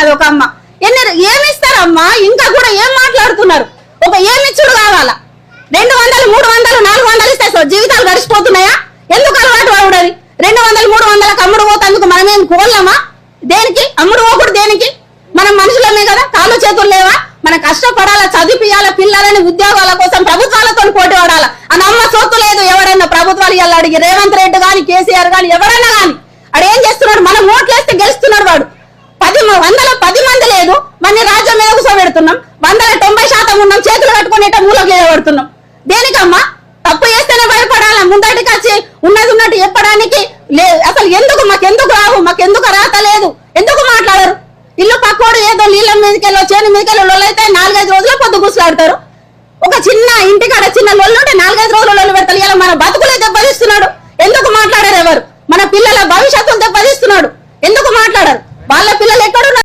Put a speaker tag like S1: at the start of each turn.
S1: అన్నది ఒక అమ్మ. ఎన్ని ఏమి ఇస్తారమ్మా ఇంకా కూడా ఏం మాట్లాడుతున్నారు? ఒక ఏమిచ్చుడు కావాలా? రెండు వందలు మూడు వందలు నాలుగు వందలు ఇస్తే జీవితాలు గడిచిపోతున్నాయా? ఎందుకు అలవాటు పడని రెండు వందలు మూడు వందలకు అమ్ముడు పోతందుకు మనమేం కోళ్ళమా దేనికి? అమ్ముడు పోకూడదు దేనికి? మనం మనుషులమే కదా? కాళ్ళు చేతులు లేవా? మన కష్టపడాలా చదివియాల పిల్లలని ఉద్యోగాల కోసం ప్రభుత్వాలతో పోటీ పడాలా? అని అమ్మ సొత్తు లేదు ఎవరైనా ప్రభుత్వాలు ఇలా అడిగి రేవంత్ రెడ్డి గాని కేసీఆర్ గాని ఎవరైనా గాని. అడు ఏం చేస్తున్నాడు? మనం ఓట్లేస్తే గెలుస్తున్నాడు వాడు పది మ- వందల పది మంది లేదు. మన రాజ్యం మీద కూర్చోబెడుతున్నాం వందల తొంభై శాతం ఉన్నాం. చేతులు కట్టుకుని మూలకి పెడుతున్నాం దేనికమ్మా? తప్పు చేస్తేనే భయపడాలా? ముందటికి వచ్చి ఉన్నది ఉన్నట్టు చెప్పడానికి అసలు ఎందుకు మాకెందుకు రావు? మాకెందుకు రాత లేదు? ఎందుకు మాట్లాడరు? ఇల్లు పక్కోడు ఏదో నీళ్ళ మీదకెళ్ళో చేను మీదకెళ్ళో లొల్లైతే నాలుగైదు రోజులు పొద్దు కూసులాడతారు. ఒక చిన్న ఇంటికాడ చిన్న లొల్లు ఉంటే నాలుగైదు రోజులు లొల్లు పెడతారు. ఇలా మన బతుకులే దెబ్బతిస్తున్నాడు. ఎందుకు మాట్లాడారు ఎవరు? మన పిల్లల భవిష్యత్తును దెబ్బతిస్తున్నాడు. ఎందుకు మాట్లాడరు?